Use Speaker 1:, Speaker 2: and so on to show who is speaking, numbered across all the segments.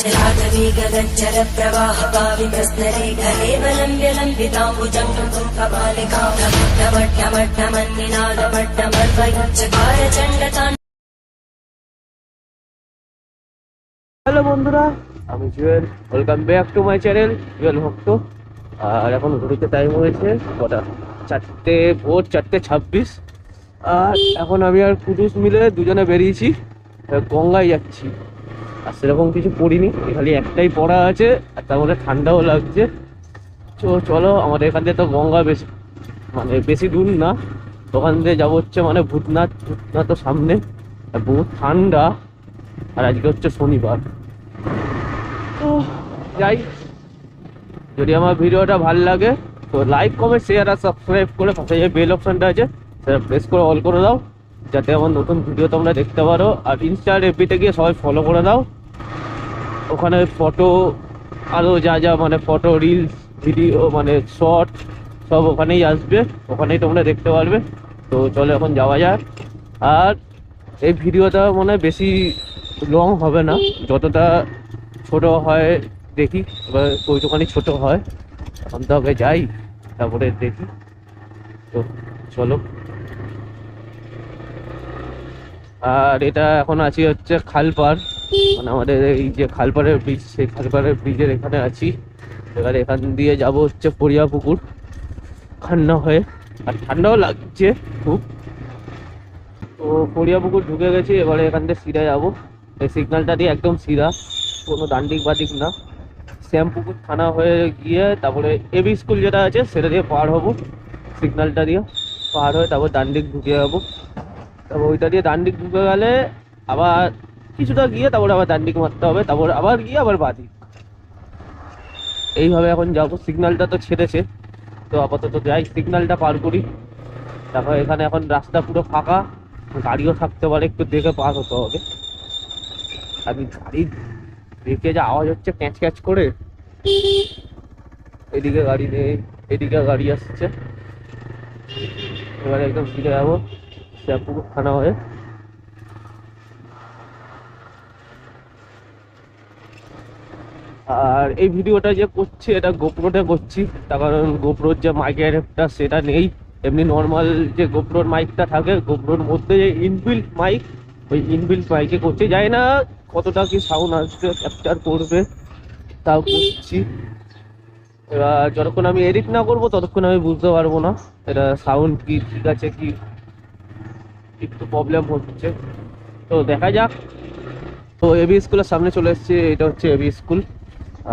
Speaker 1: चलागवीगगज्जर प्रवाह पावितस्तरे घने बलम्ब्यलम्बिताम्बुजम् कपालिकामट्टमट्टमट्टमन्निनादमट्टमर्वयुच्चकार चण्डतान्
Speaker 2: হ্যালো বন্ধুরা আমি Jewel welcome back to my channel Jewel Bhakta আর এখন ঘুরতে টাইম হয়েছে কটা চারটে ভোর চারটে ছাব্বিশ আর এখন আমি আর কুটুস মিলে দুজনে বেরিয়েছি এবার গঙ্গায় যাচ্ছি আর সেরকম কিছু পড়িনি। খালি একটাই পড়া আছে, আর তার মধ্যে ঠান্ডাও লাগছে। তো চলো, আমাদের এখান থেকে তো গঙ্গা বেশি মানে বেশি দূর না। ওখান থেকে যাব হচ্ছে মানে ভূতনাথ ভূতনাথ তো সামনে। আর বহুত ঠান্ডা। আর আজকে হচ্ছে শনিবার। তো যাই। যদি আমার ভিডিওটা ভালো লাগে, তো লাইক কমেন্ট শেয়ার আর সাবস্ক্রাইব করে পাশে যে বেল অপশানটা আছে, সেটা প্রেস করে অল করে দাও। যাতে আমার নতুন ভিডিও তোমরা দেখতে পারো। আর ইনস্টার এফবিতে গিয়ে সবাই ফলো করে দাও। ওখানে ফটো আরও যা যা মানে ফটো রিলস ভিডিও মানে শর্ট সব ওখানেই আসবে। ওখানেই তোমরা দেখতে পারবে। তো চলো এখন যাওয়া যাক। আর এই ভিডিওটা মনে বেশি লং হবে না। যতটা ছোট হয়, দেখি। এবার ওইটুখানি ছোট হয়। এখন তো আগে যাই, তারপরে দেখি। তো চলো। আর এটা এখন আছি হচ্ছে খালপাড়। মানে আমাদের এই যে খালপাড়ের ব্রিজ সেই খালপাড়ের ব্রিজের এখানে আছি। এবার এখান দিয়ে যাব হচ্ছে পরিয়া পুকুর। ঠান্ডা হয়ে, আর ঠান্ডাও লাগছে খুব। তো পরিয়া পুকুর ঢুকে গেছি, এবারে এখান থেকে সিধা যাব। এই সিগন্যালটা দিয়ে একদম সিধা, কোনো দান্ডিক বাদিক না। শ্যামপুকুর থানা হয়ে গিয়ে তারপরে এবি স্কুল যেটা আছে, সেটা দিয়ে পার হব। সিগন্যালটা দিয়ে পার হয়ে তারপর ডান্ডিক ঢুকে যাব। তারপর ওইটা দিয়ে ডান্ডিক ঢুকে গেলে আবার কিছুটা গিয়ে তারপরে আবার ডান্ডিক মারতে হবে, তারপর আবার গিয়ে আবার বাদিক এইভাবে এখন যাব সিগন্যালটা তো ছেড়েছে। তো আপাতত যাই, সিগন্যালটা পার করি। তারপর এখানে এখন রাস্তা পুরো ফাঁকা, গাড়িও থাকতে পারে, একটু দেখে পার হতে হবে। আমি গাড়ি দেখে যা আওয়াজ হচ্ছে ক্যাচ ক্যাচ করে। এদিকে গাড়ি নেই, এদিকে গাড়ি আসছে। এবারে একদম ফিরে যাব। শ্যামপুকুর থানা হয়ে। আর এই ভিডিওটা যে করছি, এটা গোপ্রোতে করছি, তার কারণ গোপ্রোর যে মাইকের একটা সেটা নেই। এমনি নর্মাল যে গোপ্রোর মাইকটা থাকে, গোপ্রোর মধ্যে যে ইনবিল্ট মাইক ওই ইনবিল্ট মাইকে করছি। জানি না কতটা কি সাউন্ড আসবে ক্যাপচার করবে, তাও করছি। এবার যতক্ষণ আমি এডিট না করব, ততক্ষণ আমি বুঝতে পারব না, এটা সাউন্ড কি, ঠিক আছে কি একটু প্রবলেম হচ্ছে। তো দেখা যাক। তো এবি স্কুলের সামনে চলে এসেছে এটা হচ্ছে এবি স্কুল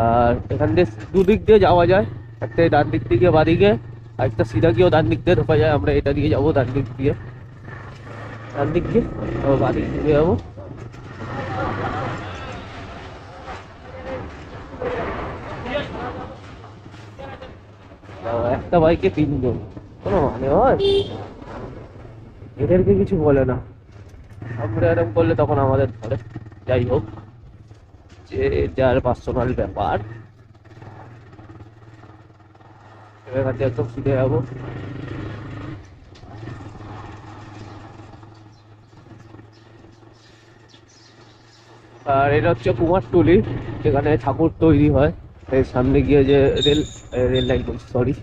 Speaker 2: আর এখান দিয়ে দুদিক দিয়ে যাওয়া যায়। একটা ডান দিক থেকে বাদিকে আর একটা সিধা গিয়েও ডান দিক দিয়ে ঢোকা যায়। আমরা এটা দিয়ে যাব ডান দিক দিয়ে। ডান দিক দিয়ে ও বাদিক দিয়ে যাব। বাবা, একটা বাইকে তিনজন। কোনো মানে হয়? এদেরকে কিছু বলে না। আমরা এরকম করলে তখন আমাদের ধরে যাই হোক, যে যার পার্সোনাল ব্যাপার। এবার কাছে ফিরে যাব। আর এটা হচ্ছে কুমারটুলি যেখানে ঠাকুর তৈরি হয়। এর সামনে গিয়ে যে রেল রেল লাইন বলছি সরি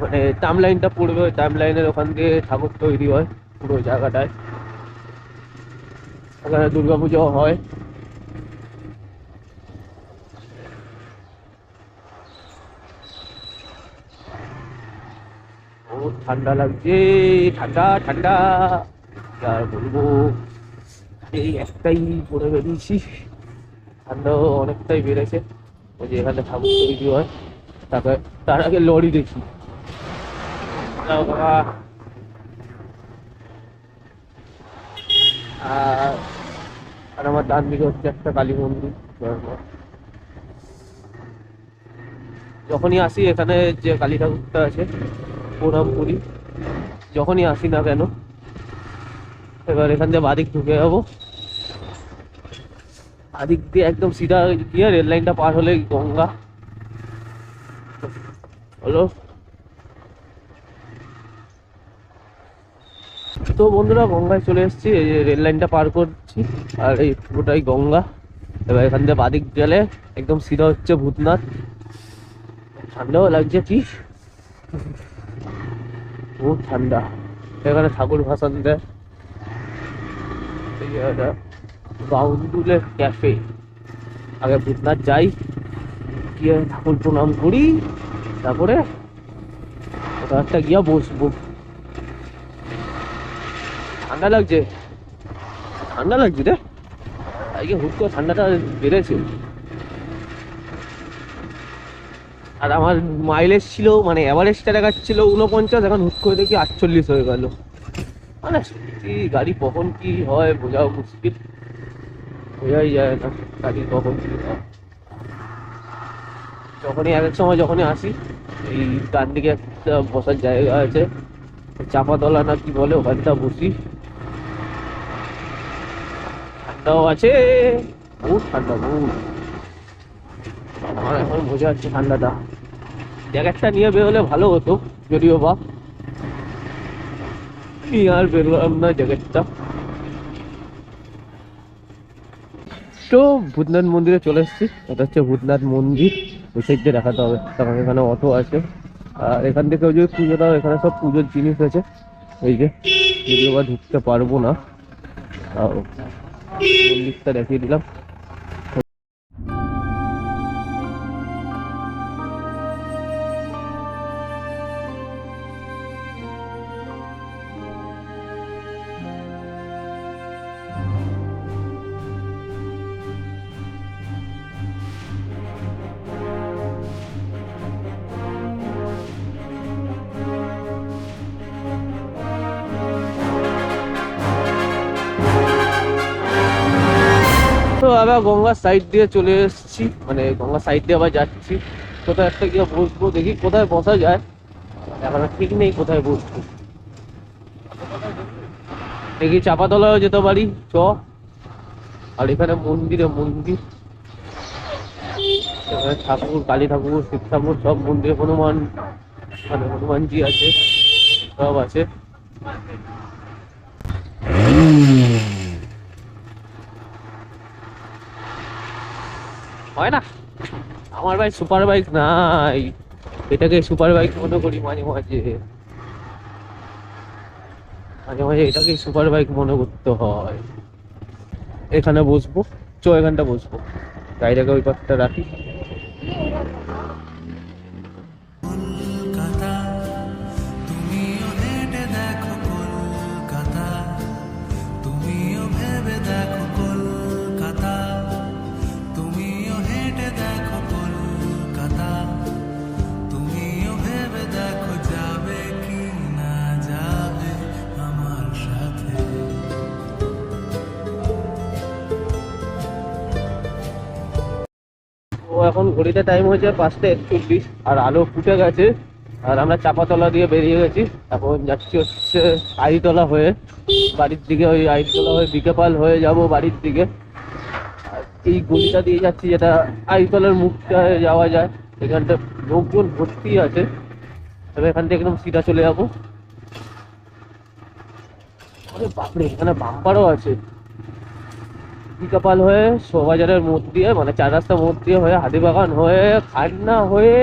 Speaker 2: মানে টার্ম লাইনটা পড়বে, ওই টার্ম লাইনের ওখান দিয়ে ঠাকুর তৈরি হয়। পুরো জায়গাটায়। ওখানে দুর্গাপুজো হয়। ঠান্ডা লাগছে, ঠান্ডা ঠান্ডা। আর বলব, এই একটাই পরে বেরিয়েছি। ঠান্ডাও অনেকটাই বেড়েছে। ওই যে এখানে ঠাকুর তৈরি হয়। তারপরে তার আগে লরি দেখি। বাবা। আর আর আমার ডান দিকে হচ্ছে একটা কালী মন্দির যখনই আসি এখানে যে কালী ঠাকুরটা আছে, প্রণাম করি। যখনই আসি না কেন, এবার এখান দিয়ে বাদিক ঢুকে যাব। বাদিক দিয়ে একদম সিধা গিয়ে রেল লাইনটা পার হলে গঙ্গা। হলো। তো বন্ধুরা, গঙ্গায় চলে এসেছি। এই যে রেল লাইনটা পার করছি। আর এই পুরোটাই গঙ্গা। এবার এখান থেকে বাদিক গেলে একদম সিধা হচ্ছে ভূতনাথ। ঠান্ডাও লাগছে, কি? খুব ঠান্ডা। এখানে ঠাকুর ভাসান দেয়। ক্যাফে আগে ভূতনাথ যাই। গিয়ে ঠাকুর প্রণাম করি। তারপরে একটা গিয়া বসবো। ঠান্ডা লাগছে। ঠান্ডা লাগছে রে। আজকে হুট করে ঠান্ডাটা বেড়েছে। আর আমার মাইলেজ ছিল মানে অ্যাভারেজটা দেখাচ্ছিল উনপঞ্চাশ এখন হুট করে দেখি আটচল্লিশ হয়ে গেল। মানে সত্যি, গাড়ি কখন কি হয় বোঝাও মুশকিল। বোঝাই যায় না গাড়ি কখন কি হয়। যখনই এক এক সময় যখনই আসি, এই ডান দিকে একটা বসার জায়গা আছে, চাপাতলা না কি বলে ওখানটা বসি। ঠান্ডাও আছে বহু ঠান্ডা বহু আমার এখন বোঝা যাচ্ছে ঠান্ডাটা। জ্যাকেটটা নিয়ে বেরোলে ভালো হতো, যদিও বা। আর বেরোলাম না জ্যাকেটটা। তো ভূতনাথ মন্দিরে চলে এসেছি। এটা হচ্ছে ভূতনাথ মন্দির। ওই দিয়ে দেখাতে হবে, কারণ এখানে অটো আছে। আর এখান থেকে ওই যে পুজোটা, এখানে সব পুজোর জিনিস আছে। এই যে, যদিও বা ঢুকতে পারব না। তাও মন্দিরটা দেখিয়ে দিলাম। আবার গঙ্গার সাইড দিয়ে চলে এসেছি মানে গঙ্গার সাইড দিয়ে আবার যাচ্ছি। কোথায় একটা গিয়ে বসবো, দেখি কোথায় বসা যায়। এখন ঠিক নেই কোথায় বসবো। দেখি চাপাতলাও যেতে পারি, চ। আর এখানে মন্দিরে মন্দির। এখানে ঠাকুর, কালী ঠাকুর, শিব ঠাকুর, সব মন্দিরে হনুমান মানে হনুমানজি আছে, সব আছে। হয় না? আমার ভাই সুপার বাইক নাই। এটাকে সুপার বাইক মনে করি মাঝে মাঝে। মাঝে মাঝে এটাকে সুপার বাইক মনে করতে হয়। এখানে বসবো, চো এখানটা বসবো। গাড়িটাকে ওই পাশটা রাখি। ঘড়িতে টাইম হয়েছে পাঁচটা একচল্লিশ, আর আলো ফুটে গেছে। আর আমরা চাপাতলা দিয়ে বেরিয়ে গেছি। এখন যাচ্ছি হচ্ছে আইতলা হয়ে। বাড়ির দিকে ওই আইতলা হয়ে, বিকেপাল হয়ে যাব বাড়ির দিকে। আর এই গলিটা দিয়ে যাচ্ছি যেটা আইতলার মুখটা যাওয়া যায়। এখানটা লোকজন ভর্তি আছে। তবে এখান থেকে একদম সিধা চলে যাব। আরে বাপরে, এখানে বাম্পারও আছে। বিকাপাল হয়ে? শোভাবাজারের মোড় দিয়ে মানে চার রাস্তা মোড় দিয়ে হয়ে, হাতিবাগান হয়ে, খান্না হয়ে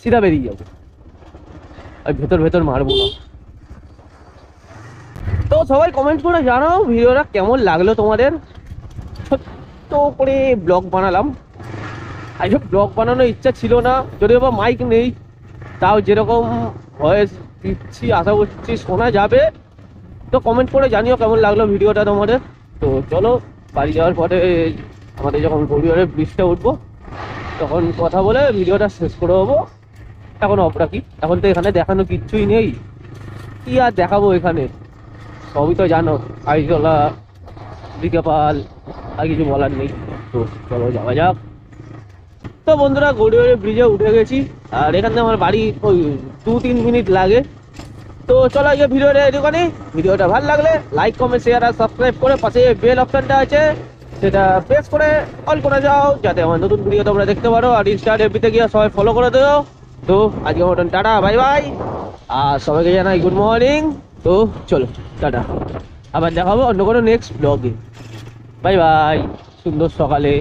Speaker 2: সিধা বেরিয়ে যাব। আর ভেতর ভেতর মারবো না। তো সবাই কমেন্ট করে জানাও ভিডিওটা কেমন লাগল তোমাদের। ছোট্ট করে ব্লগ বানালাম। আজকে ব্লগ বানানোর ইচ্ছা ছিল না। যদিও বা মাইক নেই, তাও যেরকম ভয়েস দিচ্ছি, আশা করছি শোনা যাবে। তো কমেন্ট করে জানিও কেমন লাগল ভিডিওটা তোমাদের। তো চলো, বাড়ি যাওয়ার পরে আমাদের যখন গড়িয়ারের ব্রিজটা উঠবো, তখন কথা বলে ভিডিওটা শেষ করে দেবো। এখন অফ রাখি এখন তো এখানে দেখানো কিচ্ছুই নেই। কি আর দেখাবো এখানে? সবই তো জানো, আইজলা বিকেপাল আর কিছু বলার নেই। তো চলো যাওয়া যাক। তো বন্ধুরা গড়িয়ারের ব্রিজে উঠে গেছি। আর এখান থেকে আমার বাড়ি ওই দু তিন মিনিট লাগে। তো চলো এই ভিডিওটা এটুখানি ভিডিওটা ভালো লাগলে লাইক কমেন্ট শেয়ার আর সাবস্ক্রাইব করে পাশে বেল অপশনটা আছে, সেটা প্রেস করে অল করে যাও, যাতে আমার নতুন ভিডিও তোমরা দেখতে পারো আর ইনস্টা এফবিতে গিয়ে সবাই ফলো করে দিও। তো আজকে মতন টাটা বাই বাই আর সবাইকে জানাই গুড মর্নিং তো চলো, টাটা। আবার দেখাবো অন্য কোনো নেক্সট ব্লগে বাই বাই সুন্দর সকালে।